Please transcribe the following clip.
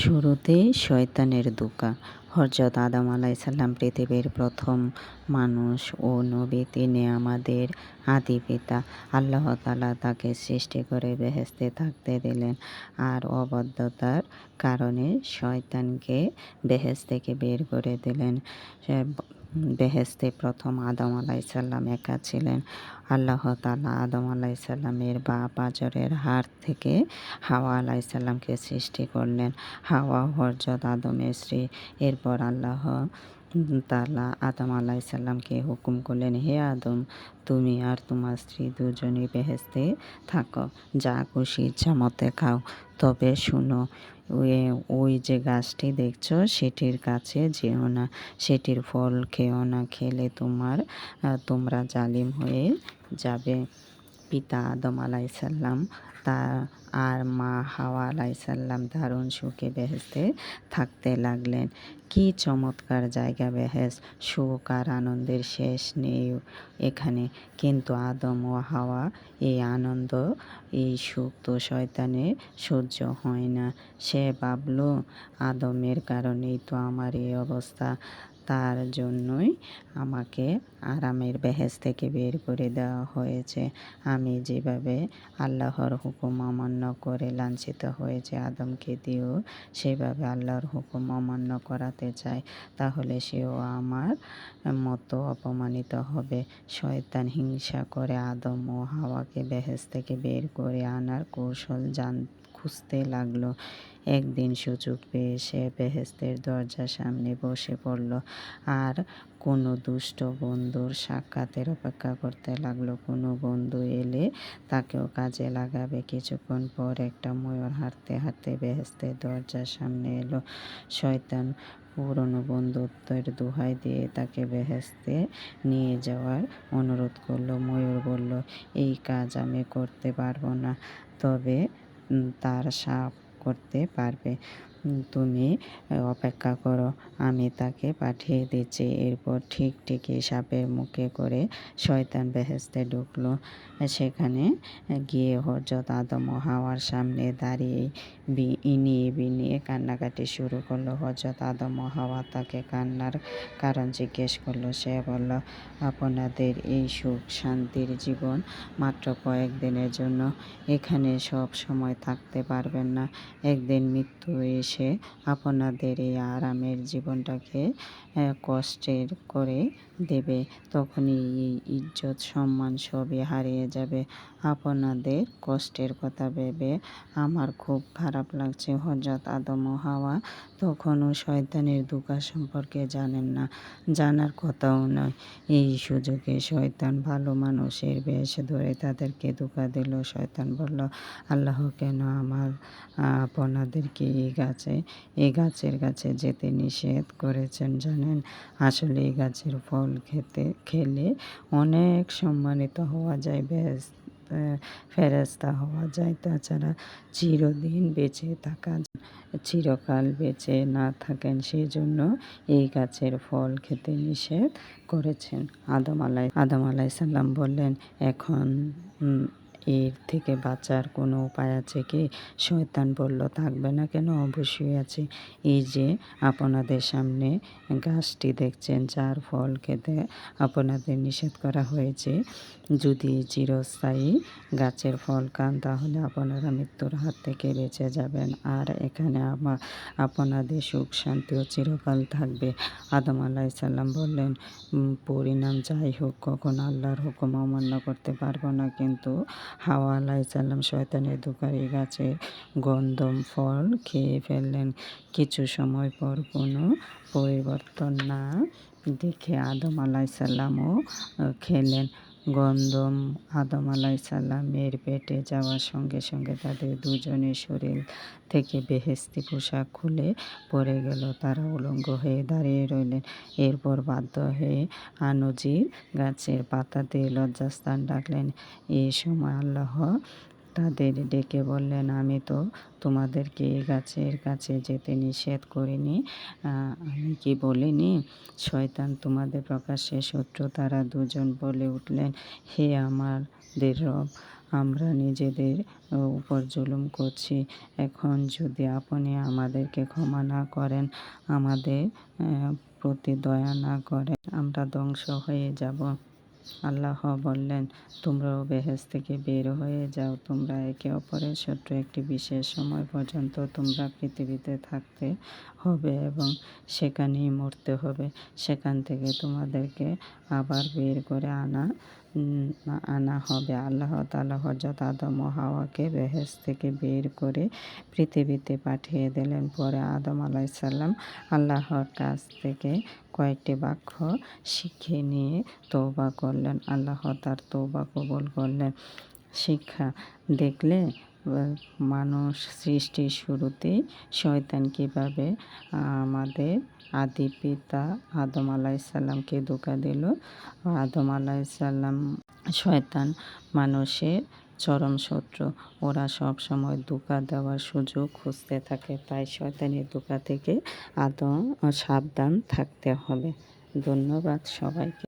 শুরুতেই শয়তানের দোকা। হজরত আদম আলাইসাল্লাম পৃথিবীর প্রথম মানুষ ও নবী, তিনি আমাদের আদি পিতা। আল্লাহ তালা তাকে সৃষ্টি করে বেহেস্তে থাকতে দিলেন আর অবদ্ধতার কারণে শয়তানকে বেহেস থেকে বের করে দিলেন। বেহেস্তে প্রথম আদম আলাইসাল্লাম একা ছিলেন। আল্লাহ তালা আদম আলাইসাল্লামের বা পাজরের হাড় থেকে হাওয়া আলাইসাল্লামকে সৃষ্টি করলেন। হাওয়া হরজত আদমের স্ত্রী। এরপর আল্লাহ তালা আদম আলাইসাল্লামকে হুকুম করলেন, হে আদম, তুমি আর তোমার স্ত্রী দুজনই বেহেস্তে থাকো। যা খুশি ইচ্ছা মতে খাও। তবে শুনো ওই যে গাছটি দেখছ, সেটির কাছে যেও না। সেটির ফল খেও না, খেলে তোমার তোমরা জালিম হয়ে যাবে। পিতা আদম আলাইসাল্লাম তা আর মা হাওয়া আলাইসাল্লাম দারুণ সুখে বেহেস্তে থাকতে লাগলেন। কি চমৎকার জায়গা বেহেস সুখ আর আনন্দের শেষ নেই এখানে। কিন্তু আদম ও হাওয়া এই আনন্দ, এই সুখ তো শয়তানে সহ্য হয় না। সে ভাবল, আদমের কারণেই তো আমার এই অবস্থা। তার জন্যই আমাকে আরামের বেহেস থেকে বের করে দেওয়া হয়েছে। আমি যেভাবে আল্লাহর হুকুম অমান্য করে লাঞ্ছিত হয়েছে আদমকে দিয়েও সেভাবে আল্লাহর হুকুম অমান্য করাতে চায় তাহলে সেও আমার মতো অপমানিত হবে। শয়তান হিংসা করে আদম ও হাওয়াকে বেহেস থেকে বের করে আনার কৌশল জান খুঁজতে লাগল। একদিন সুযোগ পেয়ে সে বেহেস্তের দরজার সামনে বসে পড়ল আর কোনো দুষ্ট বন্ধুর সাক্ষাতের অপেক্ষা করতে লাগল। কোনো বন্ধু এলে তাকেও কাজে লাগাবে। কিছুক্ষণ পর একটা ময়ূর হাঁটতে হাঁটতে বেহেস্তের দরজার সামনে এলো। শয়তান পুরনো বন্ধুত্বের দোহাই দিয়ে তাকে বেহেস্তে নিয়ে যাওয়ার অনুরোধ করল। ময়ূর বলল, এই কাজ আমি করতে পারব না। তবে তার সাফ করতে পারবে। তুমি অপেক্ষা করো, আমি তাকে পাঠিয়ে দিচ্ছি। এরপর ঠিক ঠিকই সাপের মুখে করে শয়তান বেহেস্তে ঢুকলো। সেখানে গিয়ে হজরত আদম হাওয়ার সামনে দাঁড়িয়ে ইনিয়ে বিনিয়ে কান্নাকাটি শুরু করল। হজরত আদম হাওয়া তাকে কান্নার কারণ জিজ্ঞেস করল। সে বলল, আপনাদের এই সুখ শান্তির জীবন মাত্র কয়েকদিনের জন্য। এখানে সব সময় থাকতে পারবেন না। একদিন মৃত্যু এসে আপনাদের এই আরামের জীবনটাকে কষ্টের করে দেবে, তখনই এই ইজ্জত সম্মান সবই হারিয়ে যাবে। আপনাদের কষ্টের কথা ভেবে আমার খুব খারাপ লাগছে। হজরত আদম হাওয়া তখনও শয়তানের দুকা সম্পর্কে জানেন না। জানার কথাও নয়। এই সুযোগে শয়তান ভালো মানুষের বেশ ধরে তাদেরকে দুকা দিল। শয়তান বলল, আল্লাহ, কেন আমার, আপনাদেরকে এই গাছে এই গাছের কাছে যেতে নিষেধ করেছেন জানেন? আসলে এই গাছের ফল খেতে, খেলে অনেক সম্মানিত হওয়া যায় বেশ ফেরাস্তা হওয়া যায়। তাছাড়া চিরদিন বেঁচে থাকা চিরকাল বেঁচে না থাকেন সেই জন্য এই গাছের ফল খেতে নিষেধ করেছেন। আদম আলাই আদম আলাই সাল্লাম বললেন, এখন এর থেকে বাঁচার কোনো উপায় আছে কি? শয়তান বলল, থাকবে না কেন? অবশ্যই আছে। এই যে আপনাদের সামনে গাছটি দেখছেন, যার ফল খেতে আপনাদের নিষেধ করা হয়েছে। যদি চিরস্থায়ী গাছের ফল খান, তাহলে আপনারা মৃত্যুর হাত থেকে বেঁচে যাবেন। আর এখানে আমার আপনাদের সুখ, শান্তি ও চিরকাল থাকবে। আদম আলাইসাল্লাম বললেন পরিণাম যাই হোক, কখন আল্লাহর হুকুম অমান্য করতে পারব না। কিন্তু হাওয়া আলাইসাল্লাম শয়তানের দোকারি গাছের গন্ধম ফল খেয়ে ফেললেন। কিছু সময় পর কোনো পরিবর্তন না দেখে আদম আলাইসাল্লামও খেলেন। গন্ধম আদম আলাইসাল্লামের পেটে যাওয়ার সঙ্গে সঙ্গে তাদের দুজনের শরীর থেকে বেহেস্তি পোশাক খুলে পড়ে গেল। তারা উলঙ্গ হয়ে দাঁড়িয়ে রইলেন। এরপর বাধ্য হয়ে আনজির গাছের পাতাতে লজ্জাস্থান ডাকলেন এ সময় আল্লাহ তাদের ডেকে বললেন, আমি তো তোমাদেরকে এই গাছের কাছে যেতে নিষেধ করিনি। আমি কি বলিনি? শয়তান তোমাদের প্রকাশ্যে শত্রু, তারা দুজন বলে উঠলেন, হে আমাদের রব, আমরা নিজেদের উপর জুলুম করছি। এখন যদি আপনি আমাদেরকে ক্ষমা না করেন, আমাদের প্রতি দয়া না করেন, আমরা ধ্বংস হয়ে যাব। আল্লাহ বললেন, তোমরাও বেহেজ থেকে বের হয়ে যাও। তোমরা একে অপরের শত্রু একটি বিশেষ সময় পর্যন্ত তোমরা পৃথিবীতে থাকতে হবে এবং সেখানেই মরতে হবে। সেখান থেকে তোমাদেরকে আবার বের করে আনা আনা হবে। আল্লাহ তালা হজরত ও হাওয়াকে বেহেস থেকে বের করে পৃথিবীতে পাঠিয়ে দিলেন। পরে আদম আলাইসাল্লাম আল্লাহর কাছ থেকে কয়েকটি বাক্য শিখে নিয়ে তৌবা করলেন। আল্লাহ তার তৌবা কবুল করলেন। শিক্ষা দেখলে মানুষ সৃষ্টির শুরুতেই শয়তান কীভাবে আমাদের আদি পিতা আদম আলাইসাল্লামকে ধোকা দিল, আদম আলাইসাল্লাম শয়তান মানুষের চরম শত্রু। ওরা সব সময় ধোকা দেওয়ার সুযোগ খুঁজতে থাকে, তাই শয়তানের ধোকা থেকে আদম সাবধান থাকতে হবে। ধন্যবাদ সবাইকে।